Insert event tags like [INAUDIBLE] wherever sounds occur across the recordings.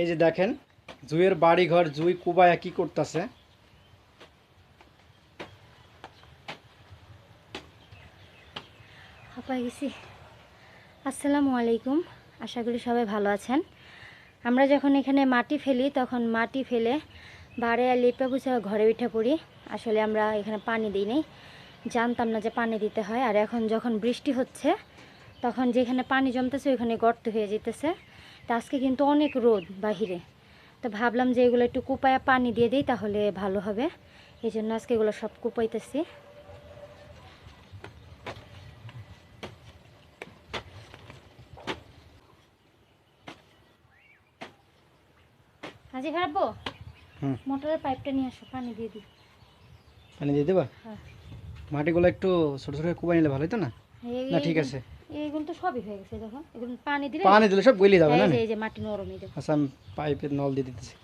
এই যে দেখেন, জুইয়ের বাড়ি ঘর জুই কুবায়া কি করতেছে? গেছি। আসসালামু আলাইকুম। আশা করি সবাই ভালো আছেন। আমরা যখন এখানে মাটি ফেলি, তখন মাটি ফেলে বাড়ে আর লেপে বুঝে ঘরে উঠে পড়ি। আসলে আমরা এখানে পানি দিই নাই। জানতাম না যে পানি দিতে হয়। আর এখন যখন বৃষ্টি হচ্ছে, তখন যেখানে পানি জমতেছে, ওইখানে গর্ত হয়ে যেতেছে। তো আজকে কিন্তু অনেক রোদ বাহিরে। তো ভাবলাম যে এগুলো একটু কুপায়া পানি দিয়ে দিই তাহলে ভালো হবে। এই জন্য আজকে এগুলো সব কুপাইতেছি। আজি খারাপবো হুম। মোটরের পাইপটা নিয়ে আসো পানি দিয়ে দিই। পানি দিয়ে দেবা? হ্যাঁ। মাটিগুলো একটু ছোট ছোট কুবাই নিলে ভালো হতো না? না ঠিক আছে। এইগুলো তো সবই হয়ে গেছে দেখো। এগুলো পানি দিলে পানি দিলে সব গলি যাবে না এই যে মাটি নরম এই দেখো। আচ্ছা আমি পাইপের নল দিয়ে দিতেছি।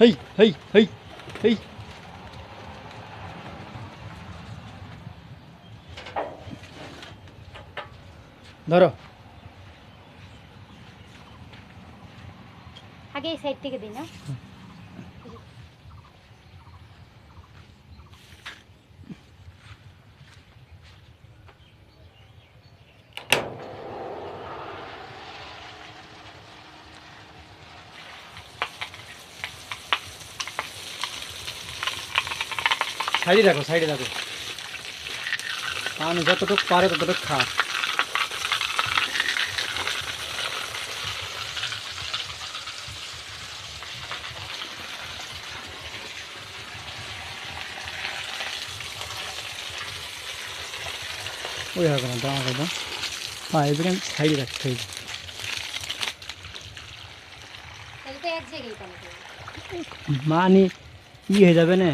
হেই হেই হেই হেই। ধরো। আগে এই সাইড থেকে দিই না? সাইডে রাখো সাইডে রাখো পানি যতটুকু পারে ততটুকু খা। ওই হবে না দাম হবে পাইপ এখানে সাইডে রাখতে হবে মানি ই হয়ে যাবে না?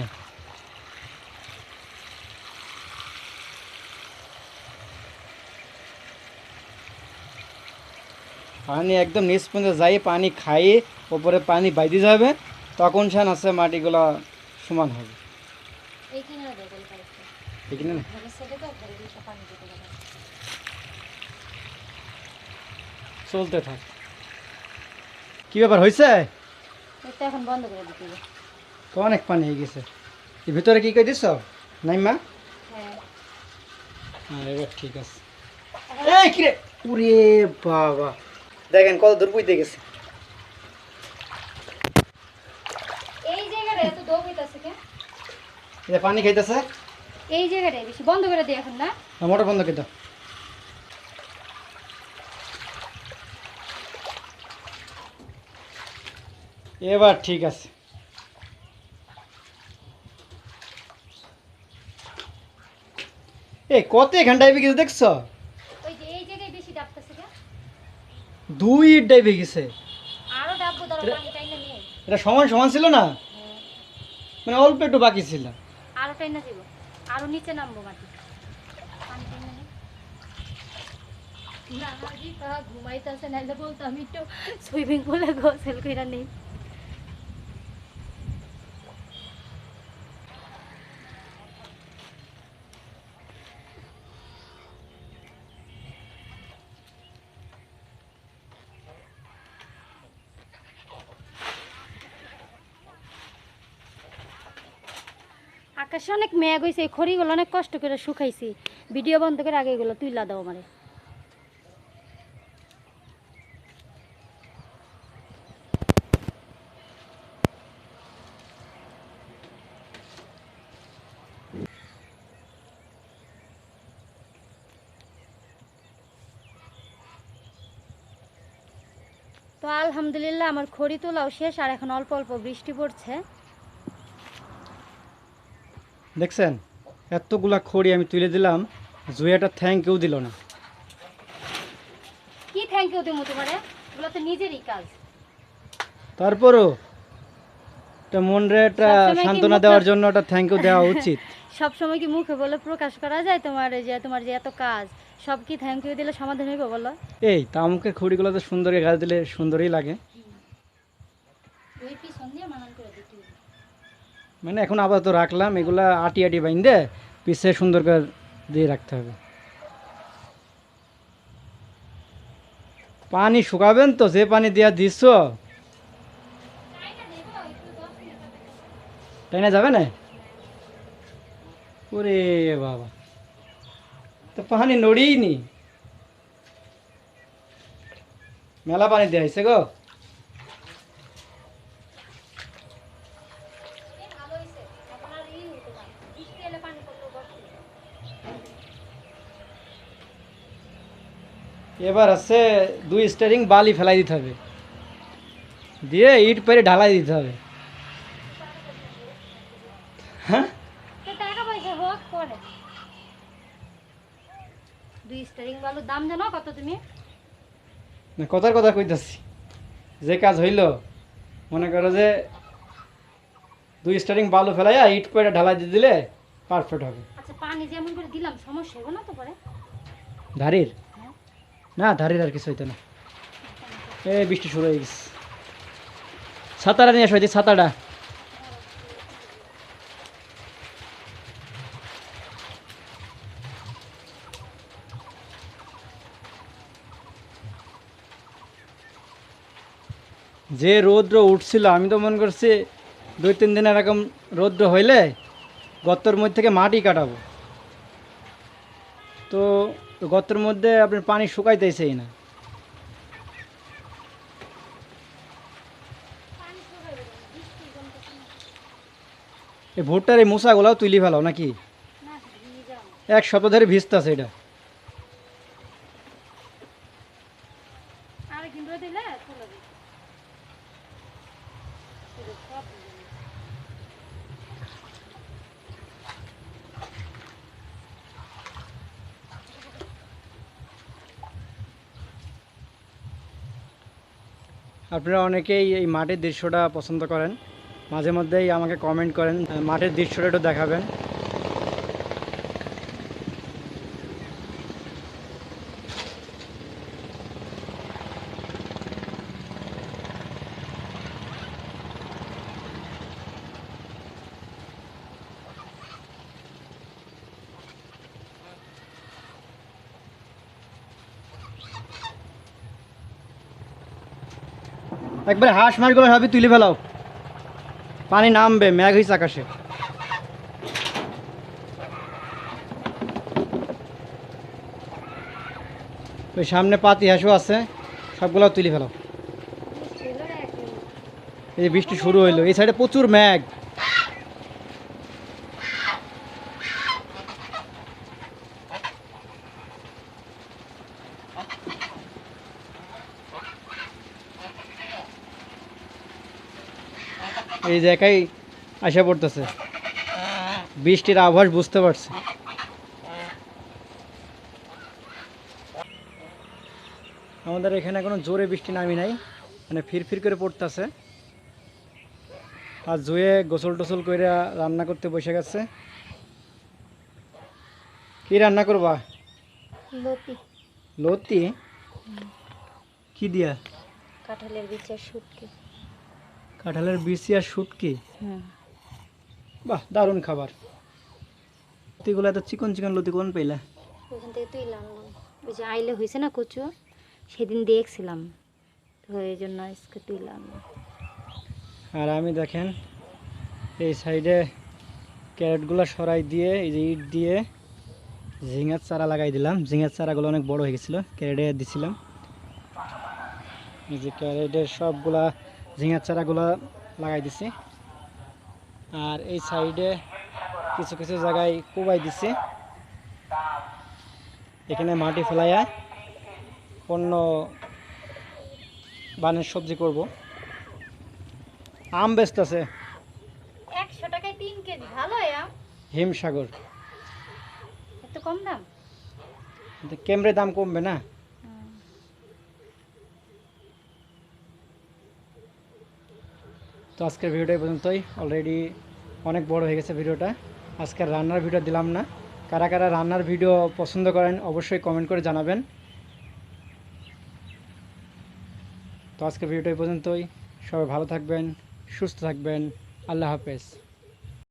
পানি একদম নিচ পর্যন্ত যাই পানি খাইয়ে ওপরে পানি বাইতে যাবে তখন সান আছে মাটিগুলো সমান হবে এই কিনারে দেবো এই পাইপটা এখানে না ঘরের সাইডে তো ঘরে দিয়ে সব পানি দিতে হবে চলতে থাক কি ব্যাপার হয়েছে এটা এখন বন্ধ করে দিতে হবে তো অনেক পানি হয়ে গেছে এর ভিতরে কি করে দিছ নাই মা হ্যাঁ হ্যাঁ এবার ঠিক আছে এই কিরে উরে বাবা দেখেন কত দূর বুঝতে গেছে। পানি খাইতেছে? এই জায়গাটাই বেশি বন্ধ করে দিই এখন না? মোটর বন্ধ করে দাও। এবার ঠিক আছে। এই কত ঘন্টায় কিছু দেখছ ওই যে এই জায়গায় বেশি ডাবতেছে কে দুই ডাইবে গেছে এটা সমান সমান ছিল না? মানে অল্প একটু বাকি ছিল। আরও টাইনা দিব। আরও নিচে নামবো মাটি পানি টাইনা নিয়ে। না আজি তা ঘুমাইতেছে নাইলে বলতো আমি একটু সুইমিং পুলে গোসল কইরা নেই। আকাশে অনেক মেঘ হয়েছে এই খড়িগুলো অনেক কষ্ট করে শুকাইছি। ভিডিও বন্ধ করে আগে এগুলো তুইলা দাও আমারে। তো আলহামদুলিল্লাহ, আমার খড়ি তোলাও শেষ, আর এখন অল্প অল্প বৃষ্টি পড়ছে। দেখছেন? এতগুলা খড়ি আমি তুলে দিলাম জুয়াটা থ্যাংক ইউ দিল না। কি থ্যাংক ইউ দিমু তোমারে? এগুলো তো নিজেরই কাজ। তারপরও একটা মনরে একটা সান্ত্বনা দেওয়ার জন্য একটা থ্যাংক ইউ দেওয়া [LAUGHS] উচিত। সব সময় কি মুখে বলে প্রকাশ করা যায় তোমার এই যে তোমার যে এত কাজ? সব কি থ্যাংক ইউ দিলে সমাধান হইব বলো? এই তামুকের খড়িগুলো তো সুন্দর গাছ দিলে সুন্দরই লাগে। ওই পিছন দিয়ে মানান। মানে এখন আপাতত রাখলাম, এগুলা আটি আটি বাইন্দে পিছে সুন্দর করে দিয়ে রাখতে হবে। পানি শুকাবেন তো, যে পানি দেওয়া দিচ্ছ তাই না যাবে না? ওরে বাবা। তো পানি নড়িই নি। মেলা পানি দেওয়া হয়েছে গো। এবার আছে দুই স্টারিং বালি ফেলাই দিতে হবে। দিয়ে ইট পেরে ঢালাই দিতে হবে। হ্যাঁ? কথার কথা কইতাছি। যে কাজ হইল মনে করো যে দুই স্টারিং বালু ফেলাইয়া ইট পেরে ঢালাই দিয়ে দিলে পারফেক্ট হবে। আচ্ছা পানি যেমন করে দিলাম সমস্যা হবে না তো পরে? ধারির? না ধারির আর কিছু হইতো না। এ বৃষ্টি শুরু হয়ে গেছে। ছাতাটা নিয়ে আসো, এই ছাতাটা। যে রৌদ্র উঠছিল, আমি তো মনে করছি দুই, তিন দিন এরকম রৌদ্র হইলে গর্তর মধ্যে থেকে মাটি কাটাবো। তো গর্তের মধ্যে আপনার পানি শুকাইতেছেই না। এই ভুট্টার এই মশাগুলাও তুলি ফেলাও নাকি? এক সপ্তাহ ধরে ভিজতেছে এটা। দিলে তুলে দিই শুধু সব দিয়ে দিই। আপনারা অনেকেই এই মাঠের দৃশ্যটা পছন্দ করেন। মাঝে মধ্যেই আমাকে কমেন্ট করেন, মাঠের দৃশ্যটা একটু দেখাবেন। একবারে হাঁস মাছগুলো সবই তুলে ফেলাও। পানি নামবে ম্যাঘ হয়েছে আকাশে। ওই সামনে পাতি, হাঁসও আছে সবগুলো তুলে ফেলাও। এই বৃষ্টি শুরু হইল, এই সাইডে প্রচুর ম্যাঘ এই জায়গায় আসা পড়তেছে। বৃষ্টির আভাস বুঝতে পারছি। আমাদের এখানে কোনো জোরে বৃষ্টি নামি নাই মানে ফির ফির করে পড়তেছে। আর জুয়ে গোসল টোসল করে রান্না করতে বসে গেছে। কি রান্না করবা? লতি। লতি? কি দিয়া? কাঁঠালের বিচের শুটকি। কাঁঠালের বিচি আর শুটকি? হুম বাহ দারুণ খাবার। লতিগুলো এত চিকন চিকন লতি কোন পেলা ওখান থেকে তুই আনলাম ওই যে আইলে হয়েছে না কচু সেদিন দেখছিলাম। তো এই জন্য আজকে তুই আনলাম আর আমি দেখেন এই সাইডে ক্যারেটগুলো সরাই দিয়ে এই যে ইট দিয়ে ঝিঙার চারা লাগাই দিলাম। ঝিঙার চারাগুলো অনেক বড় হয়ে গেছিল ক্যারেটে দিছিলাম। এই যে ক্যারেটের সবগুলা ঝিঙার চারাগুলো লাগাই দিছি। আর এই সাইডে কিছু কিছু জায়গায় কোবাই দিছি। এখানে মাটি ফেলাইয়া অন্য বানের সবজি করব। আম বেচতেছে। একশো টাকায় তিন কেজি ভালো আম। হিমসাগর। এত কম দাম? কেমরে দাম কমবে না? তো আজকের ভিডিওটা পর্যন্তই। অলরেডি অনেক বড় হয়ে গেছে ভিডিওটা। আজকের রান্নার ভিডিও দিলাম না। কারা কারা রান্নার ভিডিও পছন্দ করেন অবশ্যই কমেন্ট করে জানাবেন। তো আজকের ভিডিওটা পর্যন্তই। সবাই ভালো থাকবেন, সুস্থ থাকবেন। আল্লাহ হাফেজ।